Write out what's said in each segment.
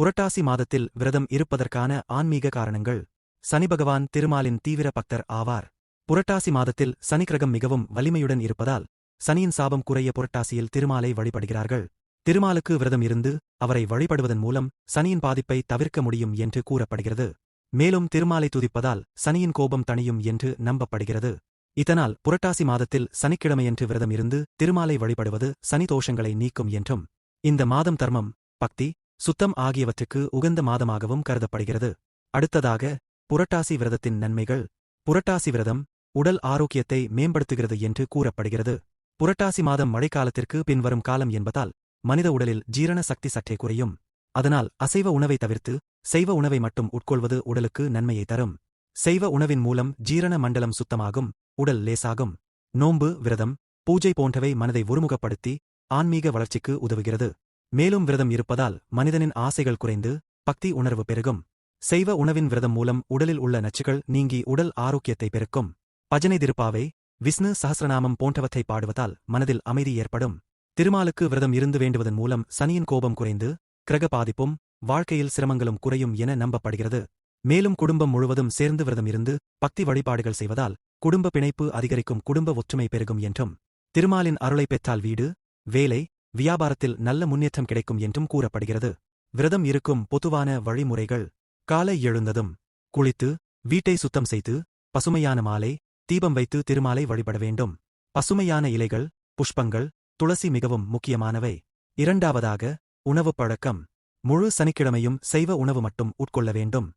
புரட்டாசி மாதத்தில் விரதம் இருப்பதற்கான ஆன்மீக காரணங்கள். சனி பகவான் திருமாலின் தீவிர பக்தர் ஆவார். புரட்டாசி மாதத்தில் சனிக்கிரகம் மிகவும் வலிமையுடன் இருப்பதால் சனியின் சாபம் குறைய புரட்டாசியில் திருமாலை வழிபடுகிறார்கள். திருமாலுக்கு விரதம் இருந்து அவரை வழிபடுவதன் மூலம் சனியின் பாதிப்பை தவிர்க்க முடியும் என்று கூறப்படுகிறது. மேலும் திருமாலை துதிப்பதால் சனியின் கோபம் தணியும் என்று நம்பப்படுகிறது. இதனால் புரட்டாசி மாதத்தில் சனிக்கிழமையன்று விரதம் இருந்து திருமாலை வழிபடுவது சனி தோஷங்களை நீக்கும் என்றும் இந்த மாதம் தர்மம் பக்தி சுத்தம் ஆகியவற்றுக்கு உகந்த மாதமாகவும் கருதப்படுகிறது. அடுத்ததாக புரட்டாசி விரதத்தின் நன்மைகள். புரட்டாசி விரதம் உடல் ஆரோக்கியத்தை மேம்படுத்துகிறது என்று கூறப்படுகிறது. புரட்டாசி மாதம் மழைக்காலத்திற்கு பின்வரும் காலம் என்பதால் மனித உடலில் ஜீரண சக்தி சற்றே குறையும். அதனால் அசைவ உணவை தவிர்த்து செய்வ உணவை மட்டும் உட்கொள்வது உடலுக்கு நன்மையை தரும். செய்வ உணவின் மூலம் ஜீரண மண்டலம் சுத்தமாகும் உடல் லேசாகும். நோன்பு விரதம் பூஜை போன்றவை மனதை ஒருமுகப்படுத்தி ஆன்மீக வளர்ச்சிக்கு உதவுகிறது. மேலும் விரதம் இருப்பதால் மனிதனின் ஆசைகள் குறைந்து பக்தி உணர்வு பெருகும். செய்வ உணவின் விரதம் மூலம் உடலில் உள்ள நச்சுகள் நீங்கி உடல் ஆரோக்கியத்தை பெருக்கும். பஜனை திருப்பாவை விஷ்ணு சஹஸ்ரநாமம் போன்றவற்றை பாடுவதால் மனதில் அமைதி ஏற்படும். திருமாலுக்கு விரதம் இருந்து வேண்டுவதன் மூலம் சனியின் கோபம் குறைந்து கிரக பாதிப்பும் வாழ்க்கையில் சிரமங்களும் குறையும் என நம்பப்படுகிறது. மேலும் குடும்பம் முழுவதும் சேர்ந்து விரதம் இருந்து பக்தி வழிபாடுகள் செய்வதால் குடும்ப பிணைப்பு அதிகரிக்கும் குடும்ப ஒற்றுமை பெருகும் என்றும் திருமாலின் அருளை பெற்றால் வீடு வேலை வியாபாரத்தில் நல்ல முன்னேற்றம் கிடைக்கும் என்றும் கூறப்படுகிறது. விரதம் இருக்கும் பொதுவான வழிமுறைகள். காலை எழுந்ததும் குளித்து வீட்டை சுத்தம் செய்து பசுமையான மாலை தீபம் வைத்து திருமாலை வழிபட வேண்டும். பசுமையான இலைகள் புஷ்பங்கள் துளசி மிகவும் முக்கியமானவை. இரண்டாவதாக உணவுப் பழக்கம். முழு சனிக்கிழமையும் செய்வ உணவு மட்டும் உட்கொள்ள வேண்டும்.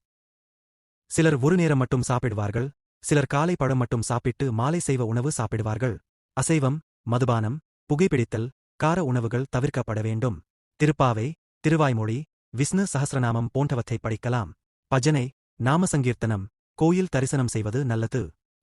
சிலர் ஒரு நேரம் மட்டும் சாப்பிடுவார்கள். சிலர் காலை பழம் மட்டும் சாப்பிட்டு மாலை செய்வ உணவு சாப்பிடுவார்கள். அசைவம் மதுபானம் புகைப்பிடித்தல் கார உணவுகள் தவிர்க்கப்பட வேண்டும். திருப்பாவை திருவாய்மொழி விஷ்ணு சஹஸ்ரநாமம் போன்றவற்றை படிக்கலாம். பஜனை நாமசங்கீர்த்தனம் கோயில் தரிசனம் செய்வது நல்லது.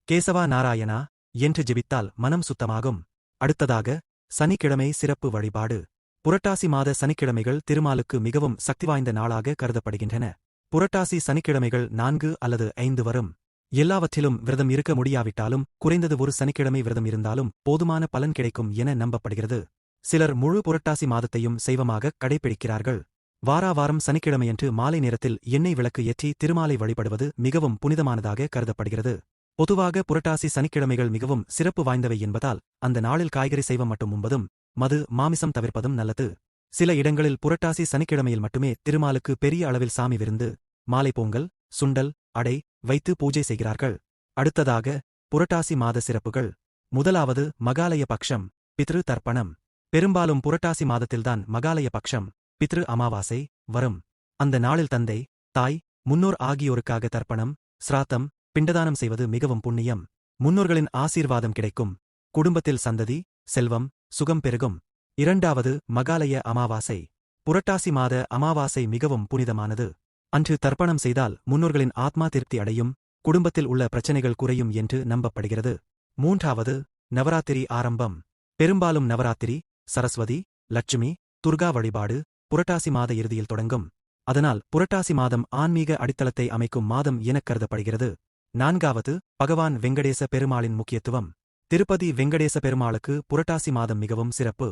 கேசவா நாராயணா என்று ஜெபித்தால் மனம் சுத்தமாகும். அடுத்ததாக சனிக்கிழமை சிறப்பு வழிபாடு. புரட்டாசி மாத சனிக்கிழமைகள் திருமாலுக்கு மிகவும் சக்தி வாய்ந்த நாளாக கருதப்படுகின்றன. புரட்டாசி சனிக்கிழமைகள் நான்கு அல்லது ஐந்து வரும். எல்லாவற்றிலும் விரதம் இருக்க முடியாவிட்டாலும் குறைந்தது ஒரு சனிக்கிழமை விரதம் இருந்தாலும் போதுமான பலன் கிடைக்கும் என நம்பப்படுகிறது. சிலர் முழு புரட்டாசி மாதத்தையும் சைவமாக கடைபிடிக்கிறார்கள் வாராவாரம் சனிக்கிழமையன்று மாலை நேரத்தில் எண்ணெய் விளக்கு ஏற்றி திருமாலை வழிபடுவது மிகவும் புனிதமானதாக கருதப்படுகிறது. பொதுவாக புரட்டாசி சனிக்கிழமைகள் மிகவும் சிறப்பு வாய்ந்தவை என்பதால் அந்த நாளில் காய்கறி சைவம் மட்டும் உண்பதும் மது மாமிசம் தவிர்ப்பதும் நல்லது. சில இடங்களில் புரட்டாசி சனிக்கிழமையில் மட்டுமே திருமாலுக்கு பெரிய அளவில் சாமி விருந்து மாலை பொங்கல் சுண்டல் அடை வைத்து பூஜை செய்கிறார்கள். அடுத்ததாக புரட்டாசி மாத சிறப்புகள். முதலாவது மகாலய பக்ஷம் பித்ரு தர்ப்பணம். பெரும்பாலும் புரட்டாசி மாதத்தில்தான் மகாலய பக்ஷம் பித்ரு அமாவாசை வரும். அந்த நாளில் தந்தை தாய் முன்னோர் ஆகியோருக்காக தர்ப்பணம் சிராத்தம் பிண்டதானம் செய்வது மிகவும் புண்ணியம். முன்னோர்களின் ஆசீர்வாதம் கிடைக்கும். குடும்பத்தில் சந்ததி செல்வம் சுகம் பெருகும். இரண்டாவது மகாலய அமாவாசை. புரட்டாசி மாத அமாவாசை மிகவும் புனிதமானது. அன்று தர்ப்பணம் செய்தால் முன்னோர்களின் ஆத்மா திருப்தி அடையும் குடும்பத்தில் உள்ள பிரச்சனைகள் குறையும் என்று நம்பப்படுகிறது. மூன்றாவது நவராத்திரி ஆரம்பம். பெரும்பாலும் நவராத்திரி சரஸ்வதி லட்சுமி துர்கா வழிபாடு புரட்டாசி மாத இறுதியில் தொடங்கும். அதனால் புரட்டாசி மாதம் ஆன்மீக அடித்தளத்தை அமைக்கும் மாதம் எனக் கருதப்படுகிறது. நான்காவது பகவான் வெங்கடேச பெருமாளின் முக்கியத்துவம். திருப்பதி வெங்கடேச பெருமாளுக்கு புரட்டாசி மாதம் மிகவும் சிறப்பு.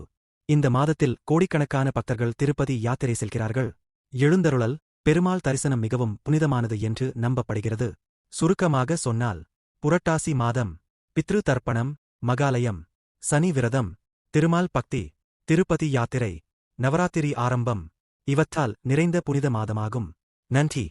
இந்த மாதத்தில் கோடிக்கணக்கான பக்தர்கள் திருப்பதி யாத்திரை செல்கிறார்கள். எழுந்தருளல் பெருமாள் தரிசனம் மிகவும் புனிதமானது என்று நம்பப்படுகிறது. சுருக்கமாக சொன்னால் புரட்டாசி மாதம் பித்ரு தர்ப்பணம் மகாலயம் சனி விரதம் திருமால் பக்தி திருப்பதி யாத்திரை நவராத்திரி ஆரம்பம் இவற்றால் நிறைந்த புனித மாதமாகும். நன்றி.